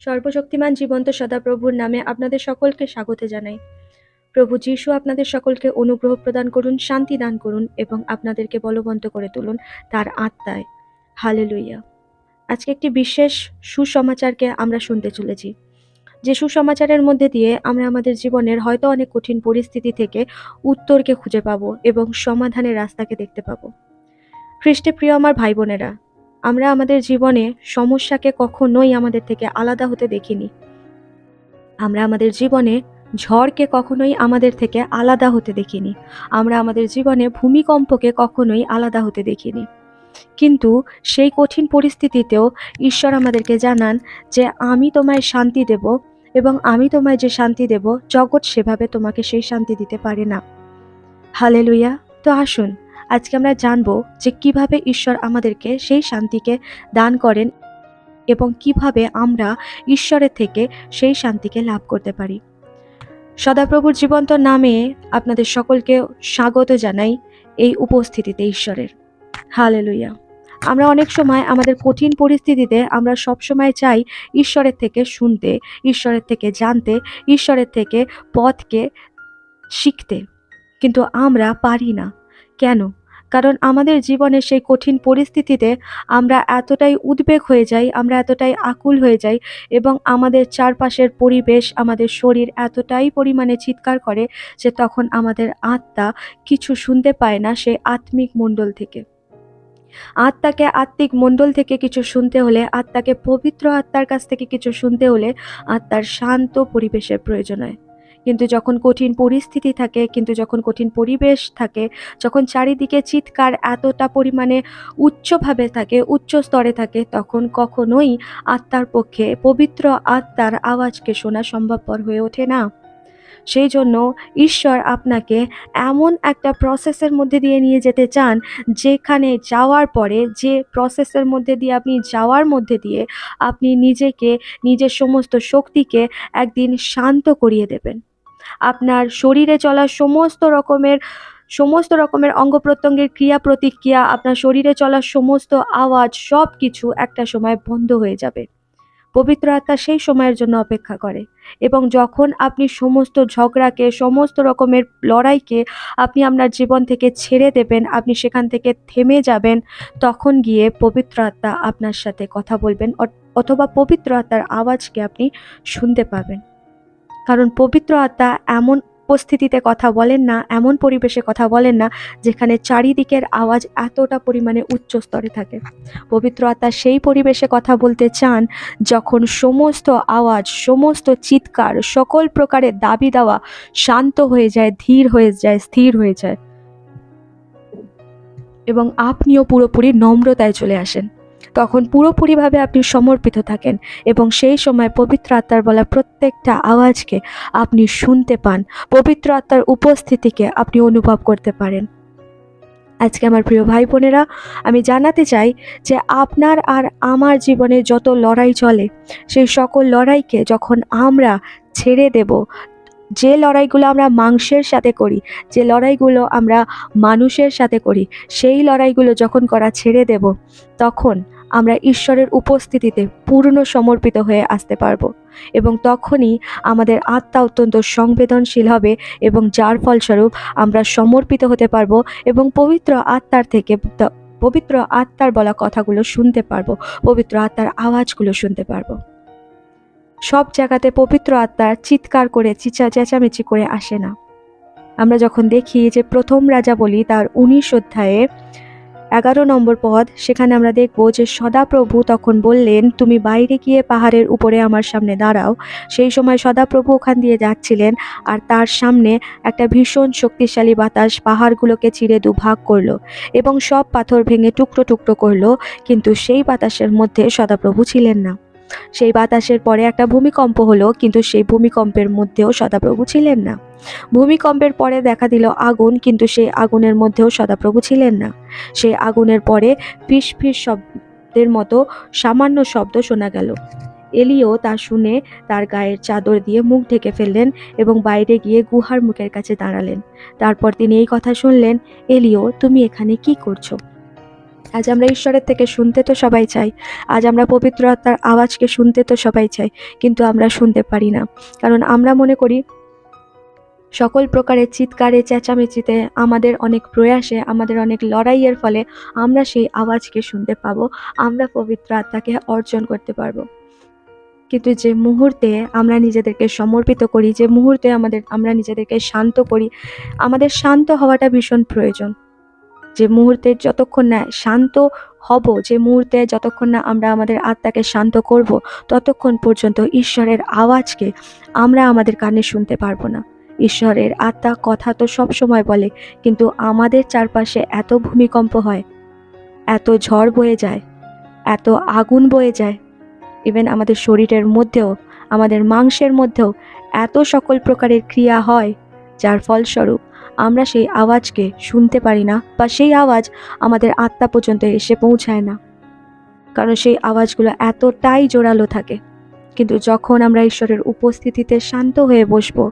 সর্বশক্তিমান জীবন্ত সদাপ্রভুর নামে আপনাদের সকলকে স্বাগত জানাই। প্রভু যিশু আপনাদের সকলকে অনুগ্রহ প্রদান করুন, শান্তি দান করুন এবং আপনাদেরকে বলবন্ত করে তুলুন তার আত্মায়। হালেলুইয়া আজকে একটি বিশেষ সুসমাচারকে আমরা শুনতে চলেছি। যে সুসমাচারের মধ্যে দিয়ে আমরা আমাদের জীবনের হয়তো অনেক কঠিন পরিস্থিতি থেকে উত্তরকে খুঁজে পাবো এবং সমাধানের রাস্তাকে দেখতে পাবো। খ্রিস্টে প্রিয় আমার ভাই বোনেরা আমরা আমাদের জীবনে সমস্যাকে কখনোই আমাদের থেকে আলাদা হতে দেখিনি। আমরা আমাদের জীবনে ঝড়কে কখনোই আমাদের থেকে আলাদা হতে দেখিনি। আমরা আমাদের জীবনে ভূমিকম্পকে কখনোই আলাদা হতে দেখিনি। কিন্তু সেই কঠিন পরিস্থিতিতেও ঈশ্বর আমাদেরকে জানান যে, আমি তোমায় শান্তি দেব এবং আমি তোমায় যে শান্তি দেব, জগৎ সেভাবে তোমাকে সেই শান্তি দিতে পারে না। হালেলুইয়া তো আসুন আজকে আমরা জানব যে কীভাবে ঈশ্বর আমাদেরকে সেই শান্তিকে দান করেন এবং কীভাবে আমরা ঈশ্বরের থেকে সেই শান্তিকে লাভ করতে পারি। সদাপ্রভুর জীবন্ত নামে আপনাদের সকলকে স্বাগত জানাই এই উপস্থিতিতে ঈশ্বরের। হালেলুইয়া আমরা অনেক সময় আমাদের কঠিন পরিস্থিতিতে আমরা সব সময় চাই ঈশ্বরের থেকে শুনতে, ঈশ্বরের থেকে জানতে, ঈশ্বরের থেকে পথকে শিখতে। কিন্তু আমরা পারি না। কেন? কারণ আমাদের জীবনে সেই কঠিন পরিস্থিতিতে আমরা এতটাই উদ্বেগ হয়ে যাই, আমরা এতটাই আকুল হয়ে যাই এবং আমাদের চারপাশের পরিবেশ, আমাদের শরীর এতটাই পরিমাণে চিৎকার করে যে তখন আমাদের আত্মা কিছু শুনতে পায় না সেই আত্মিক মণ্ডল থেকে। আত্মাকে আত্মিক মণ্ডল থেকে কিছু শুনতে হলে, আত্মাকে পবিত্র আত্মার কাছ থেকে কিছু শুনতে হলে আত্মার শান্ত পরিবেশের প্রয়োজন হয়। কিন্তু যখন কঠিন পরিস্থিতি থাকে, কিন্তু যখন কঠিন পরিবেশ থাকে, যখন চারিদিকে চিৎকার এতটা পরিমাণে উচ্চভাবে থাকে, উচ্চ স্তরে থাকে, তখন কখনোই আত্মার পক্ষে পবিত্র আত্মার আওয়াজকে শোনা সম্ভবপর হয়ে ওঠে না। সেই জন্য ঈশ্বর আপনাকে এমন একটা প্রসেসের মধ্যে দিয়ে নিয়ে যেতে চান, যেখানে যাওয়ার পরে যে প্রসেসের মধ্যে দিয়ে আপনি যাওয়ার মধ্যে দিয়ে আপনি নিজেকে, নিজের সমস্ত শক্তিকে একদিন শান্ত করিয়ে দেবেন। আপনার শরীরে চলা সমস্ত রকমের সমস্ত রকমের অঙ্গ প্রত্যঙ্গের ক্রিয়া প্রতিক্রিয়া, আপনার শরীরে চলা সমস্ত আওয়াজ সব কিছু একটা সময় বন্ধ হয়ে যাবে। পবিত্র আত্মা সেই সময়ের জন্য অপেক্ষা করে এবং যখন আপনি সমস্ত ঝগড়াকে, সমস্ত রকমের লড়াইকে আপনি আপনার জীবন থেকে ছেড়ে দেবেন, আপনি সেখান থেকে থেমে যাবেন, তখন গিয়ে পবিত্র আত্মা আপনার সাথে কথা বলবেন অথবা পবিত্র আত্মার আওয়াজকে আপনি শুনতে পাবেন। কারণ পবিত্র আত্মা এমন উপস্থিতিতে কথা বলেন না, এমন পরিবেশে কথা বলেন না, যেখানে চারিদিকের আওয়াজ এতটা পরিমাণে উচ্চ স্তরে থাকে। পবিত্র আত্মা সেই পরিবেশে কথা বলতে চান যখন সমস্ত আওয়াজ, সমস্ত চিৎকার, সকল প্রকারের দাবি দেওয়া শান্ত হয়ে যায়, ধীর হয়ে যায়, স্থির হয়ে যায়। এবং আপনিও পুরোপুরি নম্রতায় চলে আসেন। তখন পুরোপুরিভাবে আপনি সমর্পিত থাকেন এবং সেই সময় পবিত্র আত্মার বলা প্রত্যেকটা আওয়াজকে আপনি শুনতে পান, পবিত্র আত্মার উপস্থিতিকে আপনি অনুভব করতে পারেন। আজকে আমার প্রিয় ভাই বোনেরা, আমি জানাতে চাই যে আপনার আর আমার জীবনে যত লড়াই চলে, সেই সকল লড়াইকে যখন আমরা ছেড়ে দেব যে লড়াইগুলো আমরা মাংসের সাথে করি, যে লড়াইগুলো আমরা মানুষের সাথে করি, সেই লড়াইগুলো যখন করা ছেড়ে দেব, তখন আমরা ঈশ্বরের উপস্থিতিতে পূর্ণ সমর্পিত হয়ে আসতে পারব এবং তখনই আমাদের আত্মা অত্যন্ত সংবেদনশীল হবে এবং যার ফলস্বরূপ আমরা সমর্পিত হতে পারব এবং পবিত্র আত্মার থেকে পবিত্র আত্মার বলা কথাগুলো শুনতে পারব, পবিত্র আত্মার আওয়াজগুলো শুনতে পারব। সব জায়গাতে পবিত্র আত্মার চিৎকার করে, চিচা চেঁচামেচি করে আসে না। আমরা যখন দেখি যে প্রথম রাজা বলি তার উনিশ অধ্যায়ে এগারো নম্বর পদ, সেখানে আমরা দেখব যে সদাপ্রভু তখন বললেন, তুমি বাইরে গিয়ে পাহাড়ের উপরে আমার সামনে দাঁড়াও। সেই সময় সদাপ্রভু ওখান দিয়ে যাচ্ছিলেন আর তার সামনে একটা ভীষণ শক্তিশালী বাতাস পাহাড়গুলোকে চিরে দুভাগ করল এবং সব পাথর ভেঙে টুকরো টুকরো করল, কিন্তু সেই বাতাসের মধ্যে সদাপ্রভু ছিলেন না। সেই বাতাসের পরে একটা ভূমিকম্প হলো, কিন্তু সেই ভূমিকম্পের মধ্যেও সদাপ্রভু ছিলেন না। ভূমিকম্পের পরে দেখা দিল আগুন, কিন্তু সেই আগুনের মধ্যেও সদাপ্রভু ছিলেন না। সেই আগুনের পরে ফিস ফিস শব্দের মতো সামান্য শব্দ শোনা গেল। এলিও তা শুনে তার গায়ের চাদর দিয়ে মুখ ঢেকে ফেললেন এবং বাইরে গিয়ে গুহার মুখের কাছে দাঁড়ালেন। তারপর তিনি এই কথা শুনলেন, এলিও, তুমি এখানে কি করছ? আজ আমরা ঈশ্বরের থেকে শুনতে তো সবাই চাই। আজ আমরা পবিত্র আত্মার আওয়াজকে শুনতে তো সবাই চাই, কিন্তু আমরা শুনতে পারি না। কারণ আমরা মনে করি, সকল প্রকারের চিৎকারে, চেঁচামেচিতে আমাদের অনেক প্রয়াসে, আমাদের অনেক লড়াইয়ের ফলে আমরা সেই আওয়াজকে শুনতে পাবো, আমরা পবিত্র আত্মাকে অর্জন করতে পারব। কিন্তু যে মুহূর্তে আমরা নিজেদেরকে সমর্পিত করি, যে মুহূর্তে আমাদের, আমরা নিজেদেরকে শান্ত করি, আমাদের শান্ত হওয়াটা ভীষণ প্রয়োজন। যে মুহূর্তে যতক্ষণ না শান্ত হব, যে মুহূর্তে যতক্ষণ না আমরা আমাদের আত্মাকে শান্ত করব, ততক্ষণ পর্যন্ত ঈশ্বরের আওয়াজকে আমরা আমাদের কানে শুনতে পারব না। ঈশ্বরের আত্মা কথা তো সব সময় বলে, কিন্তু আমাদের চারপাশে এত ভূমিকম্প হয়, এত ঝড় বয়ে যায়, এত আগুন বয়ে যায় ইভেন আমাদের শরীরের মধ্যেও, আমাদের মাংসের মধ্যেও এত সকল প্রকারের ক্রিয়া হয়, যার ফলস্বরূপ আমরা সেই আওয়াজকে শুনতে পারি না বা সেই আওয়াজ আমাদের আত্মা পর্যন্ত এসে পৌঁছায় না। কারণ সেই আওয়াজগুলো এতটাই জোরালো থাকে। কিন্তু যখন আমরা ঈশ্বরের উপস্থিতিতে শান্ত হয়ে বসবো,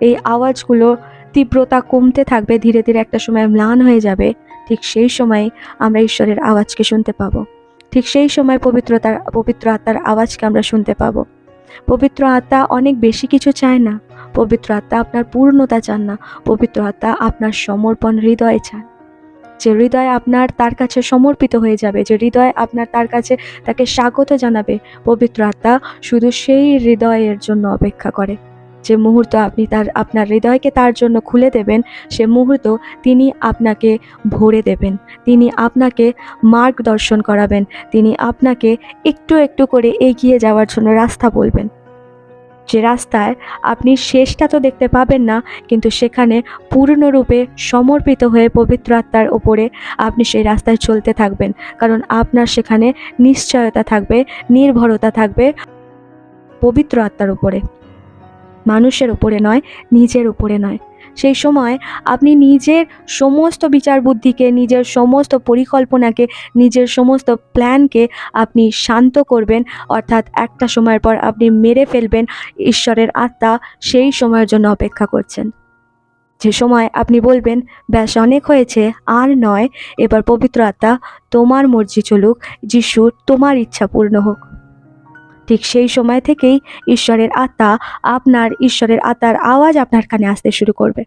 এই আওয়াজগুলো তীব্রতা কমতে থাকবে, ধীরে ধীরে একটা সময় ম্লান হয়ে যাবে, ঠিক সেই সময় আমরা ঈশ্বরের আওয়াজকে শুনতে পাবো। ঠিক সেই সময় পবিত্রতার, পবিত্র আত্মার আওয়াজকে আমরা শুনতে পাবো। পবিত্র আত্মা অনেক বেশি কিছু চায় না। পবিত্র আত্মা আপনার পূর্ণতা চান না। পবিত্র আত্মা আপনার সমর্পণ হৃদয়ে চান। যে হৃদয় আপনার তার কাছে সমর্পিত হয়ে যাবে, যে হৃদয় আপনার তার কাছে তাকে স্বাগত জানাবে, পবিত্র আত্মা শুধু সেই হৃদয়ের জন্য অপেক্ষা করে। যে মুহূর্ত আপনি তার, আপনার হৃদয়কে তার জন্য খুলে দেবেন, সে মুহূর্ত তিনি আপনাকে ভরে দেবেন, তিনি আপনাকে মার্গদর্শন করাবেন, তিনি আপনাকে একটু একটু করে এগিয়ে যাওয়ার জন্য রাস্তা বলবেন। যে রাস্তায় আপনি শেষটা তো দেখতে পাবেন না, কিন্তু সেখানে পূর্ণরূপে সমর্পিত হয়ে পবিত্র আত্মার ওপরে আপনি সেই রাস্তায় চলতে থাকবেন। কারণ আপনার সেখানে নিশ্চয়তা থাকবে, নির্ভরতা থাকবে পবিত্র আত্মার উপরে মানুষের উপরে নয়, নিজের উপরে নয়। সেই সময় আপনি নিজের সমস্ত বিচার বুদ্ধিকে, নিজের সমস্ত পরিকল্পনাকে, নিজের সমস্ত প্ল্যানকে আপনি শান্ত করবেন। অর্থাৎ একটা সময়ের পর আপনি মেরে ফেলবেন ঈশ্বরের আত্মা, সেই সময়ের জন্য অপেক্ষা করছেন। যে সময় আপনি বলবেন, ব্যাস, অনেক হয়েছে, আর নয়। এবার পবিত্র আত্মা তোমার মর্জি চলুক যিশুর তোমার ইচ্ছা পূর্ণ হোক। ঠিক সেই সময় থেকেই ঈশ্বরের আত্মা আপনার ঈশ্বরের আত্মার আওয়াজ আপনার কানে আসতে শুরু করবে।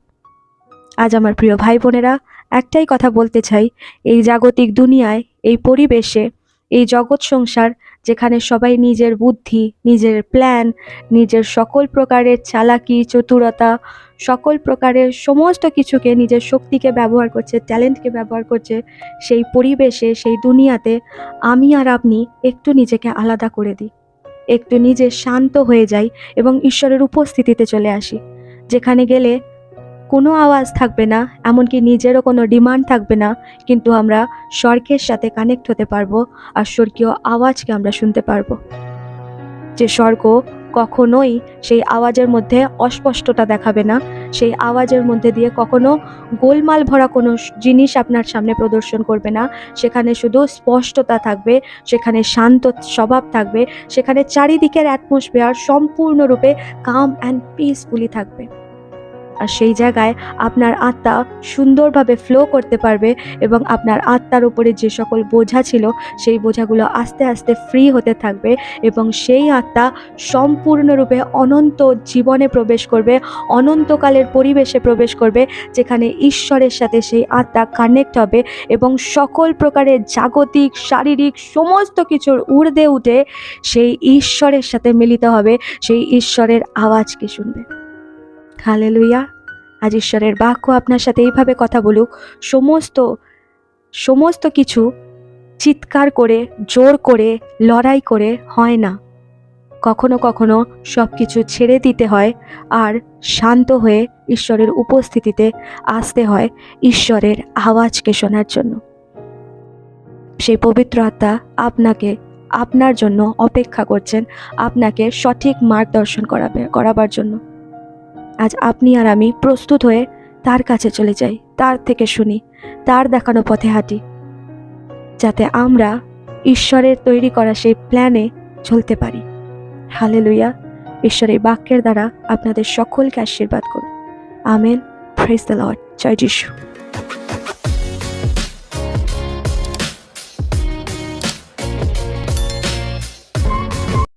আজ আমার প্রিয় ভাই বোনেরা, একটাই কথা বলতে চাই, এই জাগতিক দুনিয়ায়, এই পরিবেশে, এই জগৎ সংসার, যেখানে সবাই নিজের বুদ্ধি, নিজের প্ল্যান নিজের সকল প্রকারের চালাকি, চতুরতা, সকল প্রকারের সমস্ত কিছুকে, নিজের শক্তিকে ব্যবহার করছে ট্যালেন্টকে ব্যবহার করছে, সেই পরিবেশে, সেই দুনিয়াতে আমি আর আপনি একটু নিজেকে আলাদা করে দিই। একটু নিজে শান্ত হয়ে যাই এবং ঈশ্বরের উপস্থিতিতে চলে আসি। যেখানে গেলে কোনো আওয়াজ থাকবে না, এমনকি নিজেরও কোনো ডিমান্ড থাকবে না, কিন্তু আমরা স্বর্গের সাথে কানেক্ট হতে পারব, আর স্বর্গীয় আওয়াজকে আমরা শুনতে পারব। যে স্বর্গ কখনোই সেই আওয়াজের মধ্যে অস্পষ্টতা দেখাবে না সেই আওয়াজের মধ্যে দিয়ে কখনো গোলমাল ভরা কোনো জিনিস আপনার সামনে প্রদর্শন করবে না। সেখানে শুধু স্পষ্টতা থাকবে, সেখানে শান্ত স্বভাব থাকবে, সেখানে চারিদিকের অ্যাটমসফিয়ার সম্পূর্ণরূপে কাম অ্যান্ড পিসফুলি থাকবে। আর সেই জায়গায় আপনার আত্মা সুন্দরভাবে ফ্লো করতে পারবে এবং আপনার আত্মার উপরে যে সকল বোঝা ছিল, সেই বোঝাগুলো আস্তে আস্তে ফ্রি হতে থাকবে এবং সেই আত্মা সম্পূর্ণরূপে অনন্ত জীবনে প্রবেশ করবে, অনন্তকালের পরিবেশে প্রবেশ করবে, যেখানে ঈশ্বরের সাথে সেই আত্মা কানেক্ট হবে এবং সকল প্রকারের জাগতিক, শারীরিক সমস্ত কিছুর ঊর্ধ্বে উঠে সেই ঈশ্বরের সাথে মিলিত হবে, সেই ঈশ্বরের আওয়াজকে শুনবে? হালেলুইয়া আজ ঈশ্বরের বাক্য আপনার সাথে এইভাবে কথা বলুক। সমস্ত সমস্ত কিছু চিৎকার করে, জোর করে, লড়াই করে হয় না। কখনো কখনো সব কিছু ছেড়ে দিতে হয় আর শান্ত হয়ে ঈশ্বরের উপস্থিতিতে আসতে হয় ঈশ্বরের আওয়াজকে শোনার জন্য। সেই পবিত্র আত্মা আপনাকে, আপনার জন্য অপেক্ষা করছেন। আপনাকে সঠিক মার্গদর্শন করাবে, করাবার জন্য। আজ আপনি আর আমি প্রস্তুত হয়ে তার কাছে চলে যাই, তার থেকে শুনি, তার দেখানো পথে হাঁটি, যাতে আমরা ঈশ্বরের তৈরি করা সেই প্ল্যানে চলতে পারি। হালে লুইয়া ঈশ্বরের বাক্যের দ্বারা আপনাদের সকলকে আশীর্বাদ করুন। আমেন। ফ্রেস দ্য লর্ড জয় যিশু।